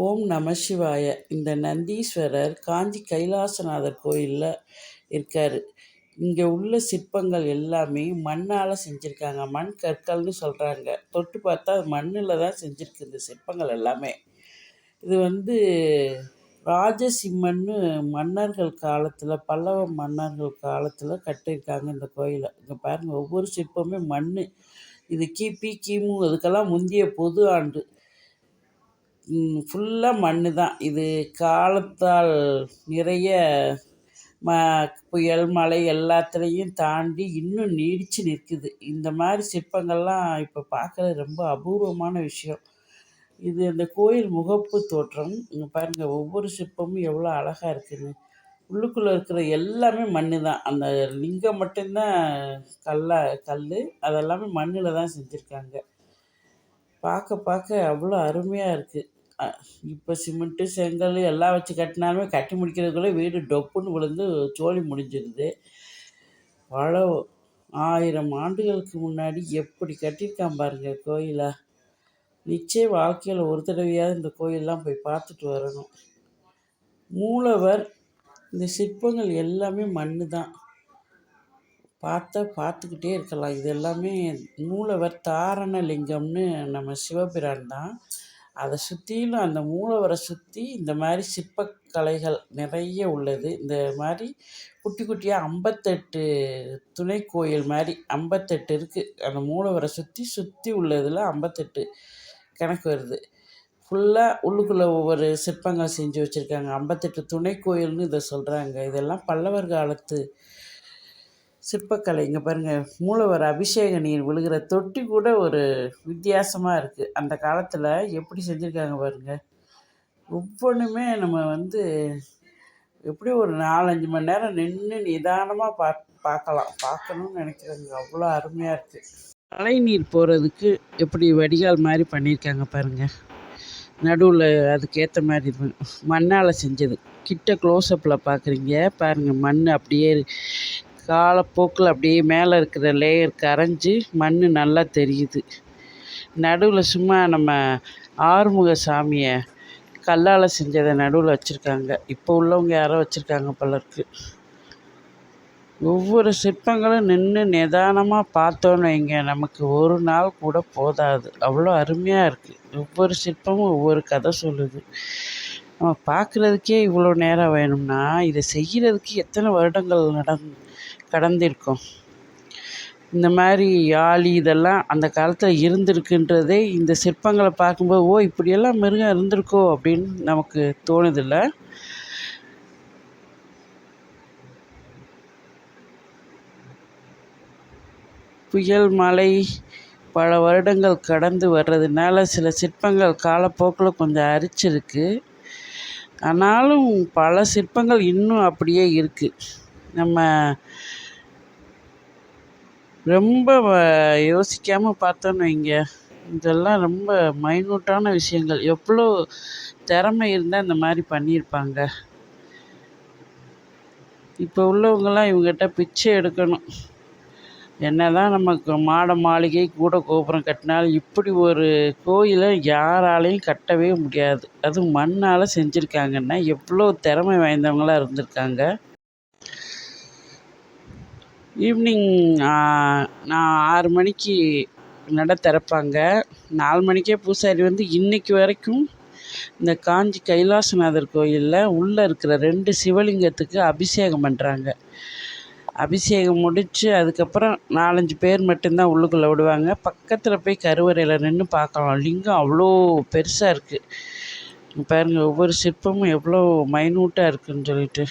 ஓம் நம சிவாய. இந்த நந்தீஸ்வரர் காஞ்சி கைலாசநாதர் கோயிலில் இருக்கார். இங்கே உள்ள சிற்பங்கள் எல்லாமே மண்ணால் செஞ்சுருக்காங்க. மண் கற்கள்னு சொல்கிறாங்க தொட்டு பார்த்தா அது மண்ணில் தான் செஞ்சுருக்கு இந்த சிற்பங்கள் எல்லாமே. இது வந்து ராஜசிம்மன்னு மன்னர்கள் காலத்தில் பல்லவ மன்னர்கள் காலத்தில் கட்டியிருக்காங்க இந்த கோயிலை. இங்கே பாருங்கள் ஒவ்வொரு சிற்பமே மண் இது கிபி கிமு அதுக்கெல்லாம் முந்தைய பொது ஆண்டு. ஃபுல்லாக மண் தான். இது காலத்தால் நிறைய ம புயல் மழை எல்லாத்துலேயும் தாண்டி இன்னும் நீடித்து நிற்குது. இந்த மாதிரி சிற்பங்கள்லாம் இப்போ பார்க்குறது ரொம்ப அபூர்வமான விஷயம். இது அந்த கோயில் முகப்பு தோற்றம். இங்கே பாருங்கள் ஒவ்வொரு சிற்பமும் எவ்வளோ அழகாக இருக்குதுன்னு உள்ளுக்குள்ளே இருக்கிற எல்லாமே மண் தான். அந்த லிங்கம் மட்டும்தான் கல்லா கல் அதெல்லாமே மண்ணில் தான் செஞ்சுருக்காங்க. பார்க்க பார்க்க அவ்வளோ அருமையாக இருக்குது இப்போ சிமெண்ட்டு செங்கல் எல்லாம் வச்சு கட்டினாலுமே கட்டி முடிக்கிறதுக்குள்ளே வீடு டொப்புன்னு விழுந்து சோழி முடிஞ்சிருது. பல ஆயிரம் ஆண்டுகளுக்கு முன்னாடி எப்படி கட்டியிருக்கான் பாருங்கள் கோயிலாக நிச்சயம் வாழ்க்கையில் ஒரு தடவையாவது இந்த கோயிலெலாம் போய் பார்த்துட்டு வரணும். மூலவர் இந்த சிற்பங்கள் எல்லாமே மண் தான் பார்த்தா பார்த்துக்கிட்டே இருக்கலாம். இது எல்லாமே மூலவர் தாரண லிங்கம்னு நம்ம சிவபிரான் தான். அதை சுற்றிலும் அந்த மூலவரை சுற்றி இந்த மாதிரி சிற்பக்கலைகள் நிறைய உள்ளது. இந்த மாதிரி குட்டி குட்டியாக ஐம்பத்தெட்டு துணை கோயில் மாதிரி ஐம்பத்தெட்டு இருக்குது அந்த மூலவரை சுற்றி சுற்றி உள்ளதில் ஐம்பத்தெட்டு கணக்கு வருது. ஃபுல்லாக உள்ளுக்குள்ளே ஒவ்வொரு சிற்பங்கள் செஞ்சு வச்சுருக்காங்க. ஐம்பத்தெட்டு துணை கோயில்னு இதை சொல்கிறாங்க இதெல்லாம் பல்லவர் காலத்து சிற்பக்கலை. இங்கே பாருங்கள் மூலவர் அபிஷேக நீர் விழுகிற தொட்டி கூட ஒரு வித்தியாசமாக இருக்குது அந்த காலத்தில் எப்படி செஞ்சுருக்காங்க பாருங்கள் ஒவ்வொன்றுமே நம்ம வந்து எப்படி ஒரு நாலஞ்சு மணி நேரம் நின்று நிதானமாக பா பார்க்கலாம். பார்க்கணுன்னு நினைக்கிறேங்க. அவ்வளோ அருமையாக இருக்குது மழை நீர் போகிறதுக்கு எப்படி வடிகால் மாதிரி பண்ணியிருக்காங்க பாருங்கள் நடுவில் அதுக்கேற்ற மாதிரி இது மண்ணால் செஞ்சது. கிட்ட க்ளோஸ்அப்பில் பார்க்குறீங்க பாருங்கள் மண் அப்படியே காலப்போக்கில் அப்படியே மேலே இருக்கிற லேயர் கரைஞ்சி மண் நல்லா தெரியுது. நடுவில் சும்மா நம்ம ஆறுமுக சாமியை கல்லால் செஞ்சதை நடுவில் வச்சுருக்காங்க. இப்போ உள்ளவங்க யாரோ வச்சுருக்காங்க பலருக்கு ஒவ்வொரு சிற்பங்களும் நின்று நிதானமாக பார்த்தோன்னு வைங்க நமக்கு ஒரு நாள் கூட போதாது. அவ்வளோ அருமையாக இருக்குது ஒவ்வொரு சிற்பமும் ஒவ்வொரு கதை சொல்லுது. நம்ம பார்க்குறதுக்கே இவ்வளோ நேரம் வேணும்னா இதை செய்கிறதுக்கு எத்தனை வருடங்கள் நடந் கடந்திருக்கும்? இந்த மாதிரி யாழி இதெல்லாம் அந்த காலத்தில் இருந்திருக்குன்றதே இந்த சிற்பங்களை பார்க்கும்போது ஓ இப்படியெல்லாம் மிருகம் இருந்திருக்கோ? அப்படின்னு நமக்கு தோணுதில்ல. புயல் மழை பல வருடங்கள் கடந்து வர்றதுனால சில சிற்பங்கள் காலப்போக்கில் கொஞ்சம் அரிச்சிருக்கு. ஆனாலும் பல சிற்பங்கள் இன்னும் அப்படியே இருக்குது நம்ம ரொம்ப யோசிக்காமல் பார்த்தோன்னு வைங்க. இதெல்லாம் ரொம்ப மைனூட்டான விஷயங்கள். எவ்வளோ திறமை இருந்தால் இந்த மாதிரி பண்ணியிருப்பாங்க. இப்போ உள்ளவங்கெல்லாம் இவங்ககிட்ட பிச்சை எடுக்கணும். என்ன தான் நமக்கு மாட மாளிகை கூட கோபுரம் கட்டினாலும் இப்படி ஒரு கோயிலை யாராலையும் கட்டவே முடியாது. அதுவும் மண்ணால் செஞ்சுருக்காங்கன்னா எவ்வளோ திறமை வாய்ந்தவங்களாக இருந்திருக்காங்க. ஈவினிங் நான் ஆறு மணிக்கு நடை திறப்பாங்க. நாலு மணிக்கே பூசாரி வந்து இன்றைக்கி வரைக்கும் இந்த காஞ்சி கைலாசநாதர் கோயிலில் உள்ளே இருக்கிற ரெண்டு சிவலிங்கத்துக்கு அபிஷேகம் பண்ணுறாங்க அபிஷேகம் முடித்து அதுக்கப்புறம் நாலஞ்சு பேர் மட்டும்தான் உள்ளுக்குள்ளே விடுவாங்க. பக்கத்தில் போய் கருவறையில் நின்று பார்க்கலாம். லிங்கம் அவ்வளோ பெருசாக இருக்குது பாருங்கள் ஒவ்வொரு சிற்பமும் எவ்வளோ மைனூட்டாக இருக்குதுன்னு சொல்லிட்டு.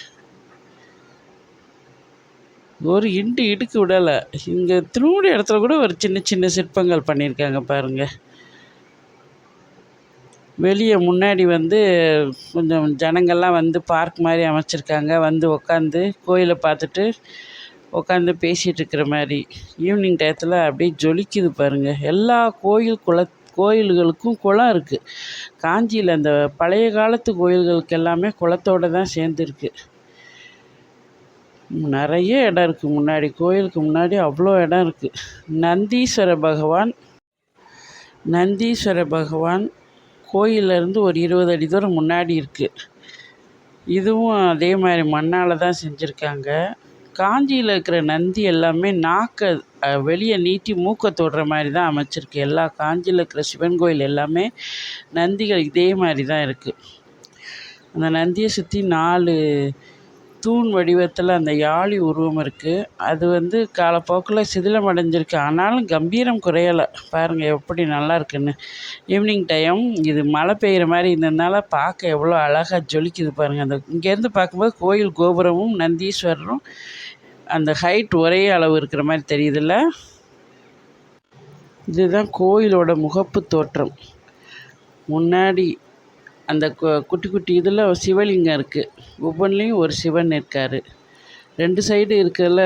ஒரு இண்டு இடுக்கு விடலை. இங்கே திருமூடி இடத்துல கூட ஒரு சின்ன சின்ன சிற்பங்கள் பண்ணியிருக்காங்க பாருங்கள் வெளியே முன்னாடி வந்து கொஞ்சம் ஜனங்கள்லாம் வந்து பார்க் மாதிரி அமைச்சிருக்காங்க. வந்து உக்காந்து கோயிலை பார்த்துட்டு உட்காந்து பேசிகிட்டு இருக்கிற மாதிரி. ஈவினிங் டயத்தில் அப்படியே ஜொலிக்குது பாருங்கள் எல்லா கோயில் குள கோயில்களுக்கும் குளம் இருக்குது காஞ்சியில் அந்த பழைய காலத்து கோயில்களுக்கு எல்லாமே குளத்தோடு தான் சேர்ந்துருக்கு. நிறைய இடம் இருக்குது முன்னாடி. கோயிலுக்கு முன்னாடி அவ்வளோ இடம் இருக்குது நந்தீஸ்வர பகவான் நந்தீஸ்வர பகவான் கோயிலேருந்து ஒரு இருபது அடி தூரம் முன்னாடி இருக்குது இதுவும் அதே மாதிரி மண்ணால் தான் செஞ்சுருக்காங்க. காஞ்சியில் இருக்கிற நந்தி எல்லாமே நாக்கை வெளியே நீட்டி மூக்கை தொடுற மாதிரி தான் அமைச்சிருக்கு. எல்லா காஞ்சியில் இருக்கிற சிவன் கோயில் எல்லாமே நந்திகள் இதே மாதிரி தான் இருக்குது அந்த நந்தியை சுற்றி நாலு தூண் வடிவத்தில் அந்த யாழி உருவம் இருக்குது அது வந்து காலப்போக்கில் சிதிலம் அடைஞ்சிருக்கு ஆனாலும் கம்பீரம் குறையலை. பாருங்கள் எப்படி நல்லா இருக்குன்னு. ஈவினிங் டைம் இது மழை பெய்கிற மாதிரி இருந்ததுனால பார்க்க எவ்வளோ அழகாக ஜொலிக்குது பாருங்கள் அந்த இங்கேருந்து பார்க்கும்போது கோயில் கோபுரமும் நந்தீஸ்வரரும் அந்த ஹைட் ஒரே அளவு இருக்கிற மாதிரி தெரியுதுல்ல? இதுதான் கோயிலோட முகப்பு தோற்றம். முன்னாடி அந்த குட்டி குட்டி இதில் சிவலிங்கம் இருக்குது ஒவ்வொன்றிலையும் ஒரு சிவன் இருக்கார். ரெண்டு சைடு இருக்கிறதுல